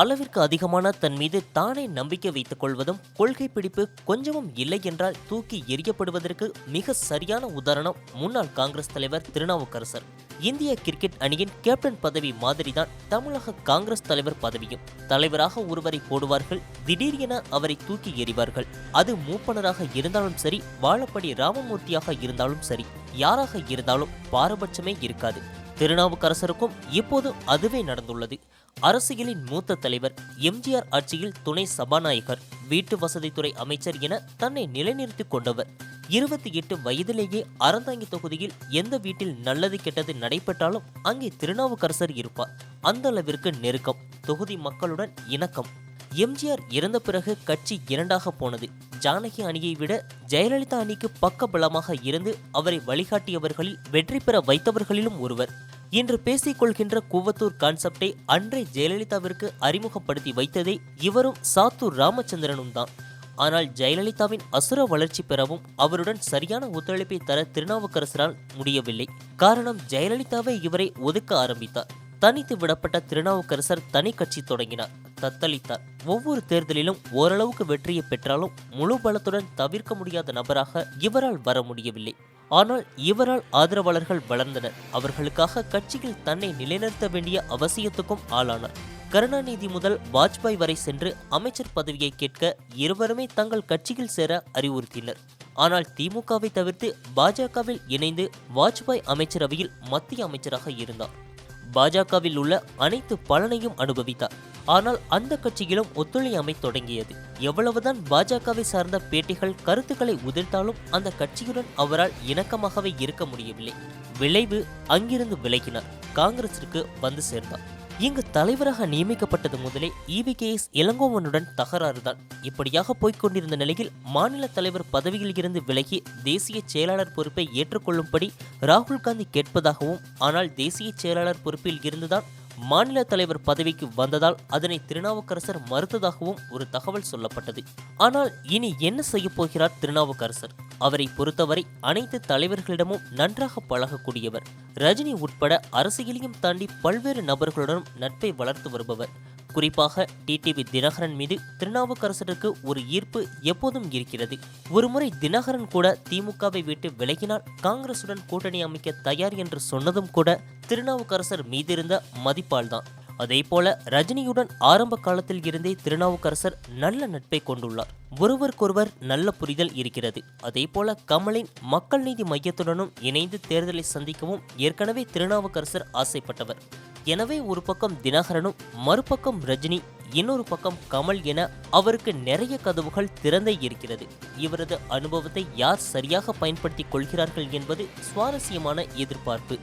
அளவிற்கு அதிகமான தன் மீது தானே நம்பிக்கை வைத்துக் கொள்வதும் கொள்கை பிடிப்பு கொஞ்சமும் இல்லை என்றால் தூக்கி எறியப்படுவதற்கு மிக சரியான உதாரணம் முன்னாள் காங்கிரஸ் தலைவர் திருநாவுக்கரசர். இந்திய கிரிக்கெட் அணியின் கேப்டன் பதவி மாதிரிதான் தமிழக காங்கிரஸ் தலைவர் பதவியும். தலைவராக ஒருவரை போடுவார்கள் திடீரென அவரை தூக்கி எறிவார்கள். அது மூப்பனராக இருந்தாலும் சரி வாழப்படி ராமமூர்த்தியாக இருந்தாலும் சரி யாராக இருந்தாலும் பாரபட்சமே இருக்காது. திருநாவுக்கரசருக்கும் இப்போது அதுவே நடந்துள்ளது. அரசியலின் மூத்த தலைவர் எம்ஜிஆர் ஆட்சியில் துணை சபாநாயகர் வீட்டு வசதித்துறை அமைச்சர் என தன்னை நிலைநிறுத்திக் கொண்டவர். இருபத்தி எட்டு வயதிலேயே அறந்தாங்கி தொகுதியில் எந்த வீட்டில் நல்லது கெட்டது நடைபெற்றாலும் அங்கே திருநாவுக்கரசர் இருப்பார். அந்த அளவிற்கு நெருக்கம் தொகுதி மக்களுடன் இணக்கம். எம்ஜிஆர் இறந்த பிறகு கட்சி இரண்டாக போனது. ஜானகி அணியை விட ஜெயலலிதா அணிக்கு பக்க பலமாக இருந்து அவரை வழிகாட்டியவர்களில் வெற்றி பெற வைத்தவர்களிலும் ஒருவர். இன்று பேசிக்கொள்கின்ற கூவத்தூர் கான்செப்டை அன்றை ஜெயலலிதாவிற்கு அறிமுகப்படுத்தி வைத்ததே இவரும் சாத்தூர் ராமச்சந்திரனும் தான். ஆனால் ஜெயலலிதாவின் அசுர வளர்ச்சி பெறவும் அவருடன் சரியான ஒத்துழைப்பை தர திருநாவுக்கரசரால் முடியவில்லை. காரணம் ஜெயலலிதாவை இவரை ஒதுக்க ஆரம்பித்தார். தனித்து விடப்பட்ட திருநாவுக்கரசர் தனி கட்சி தொடங்கினார். தத்தளித்தார். ஒவ்வொரு தேர்தலிலும் ஓரளவுக்கு வெற்றியை பெற்றாலும் முழு பலத்துடன் தவிர்க்க முடியாத நபராக இவரால் வர முடியவில்லை. ஆனால் இவரால் ஆதரவாளர்கள் வளர்ந்தனர். அவர்களுக்காக கட்சியில் தன்னை நிலைநிறுத்த வேண்டிய அவசியத்துக்கும் ஆளானார். கருணாநிதி முதல் வாஜ்பாய் வரை சென்று அமைச்சர் பதவியை கேட்க இருவருமே தங்கள் கட்சியில் சேர அறிவுறுத்தினர். ஆனால் திமுகவை தவிர்த்து பாஜகவில் இணைந்து வாஜ்பாய் அமைச்சரவையில் மத்திய அமைச்சராக இருந்தார். பாஜகவில் உள்ள அனைத்து பலனையும் அனுபவித்தார். ஆனால் அந்த கட்சியிலும் ஒத்துழையாமை தொடங்கியது. எவ்வளவுதான் பாஜகவை சார்ந்த பேட்டிகள் கருத்துக்களை உதிர்த்தாலும் அந்த கட்சியுடன் அவரால் இணக்கமாகவே இருக்க முடியவில்லை. விளைவு அங்கிருந்து விலகினார். காங்கிரசிற்கு வந்து சேர்ந்தார். இங்கு தலைவராக நியமிக்கப்பட்டது முதலே இவிகேஎஸ் இளங்கோவனுடன் தகராறுதான். இப்படியாக போய்கொண்டிருந்த நிலையில் மாநில தலைவர் பதவியில் இருந்து விலகி தேசிய செயலாளர் பொறுப்பை ஏற்றுக்கொள்ளும்படி ராகுல் காந்தி கேட்பதாகவும் ஆனால் தேசிய செயலாளர் பொறுப்பில் இருந்துதான் மாநில தலைவர் பதவிக்கு வந்ததால் அதனை திருநாவுக்கரசர் மறுத்ததாகவும் ஒரு தகவல் சொல்லப்பட்டது. ஆனால் இனி என்ன செய்ய போகிறார் திருநாவுக்கரசர்? அவரை பொறுத்தவரை அனைத்து தலைவர்களிடமும் நன்றாக பழகக்கூடியவர். ரஜினி உட்பட அரசியலையும் தாண்டி பல்வேறு நபர்களுடனும் நட்பை வளர்த்து வருபவர். குறிப்பாக டிடிவி தினகரன் மீது திருநாவுக்கரசருக்கு ஒரு ஈர்ப்பு எப்போதும் இருக்கிறது. ஒருமுறை தினகரன் கூட திமுகவை விட்டு விலகினால் காங்கிரசுடன் கூட்டணி அமைக்க தயார் என்று சொன்னதும் கூட திருநாவுக்கரசர் மீதிருந்த மதிப்பால்தான். அதே போல ரஜினியுடன் ஆரம்ப காலத்தில் இருந்தே திருநாவுக்கரசர் நல்ல நட்பை கொண்டுள்ளார். ஒருவருக்கொருவர் நல்ல புரிதல் இருக்கிறது. அதே போல கமலின் மக்கள் நீதி மையத்துடனும் இணைந்து தேர்தலை சந்திக்கவும் ஏற்கனவே திருநாவுக்கரசர் ஆசைப்பட்டவர். எனவே ஒரு பக்கம் தினகரனும் மறுபக்கம் ரஜினி இன்னொரு பக்கம் கமல் என அவருக்கு நிறைய கதவுகள் திறந்தே இருக்கிறது. இவரது அனுபவத்தை யார் சரியாக பயன்படுத்திக் கொள்கிறார்கள் என்பது சுவாரஸ்யமான எதிர்பார்ப்பு.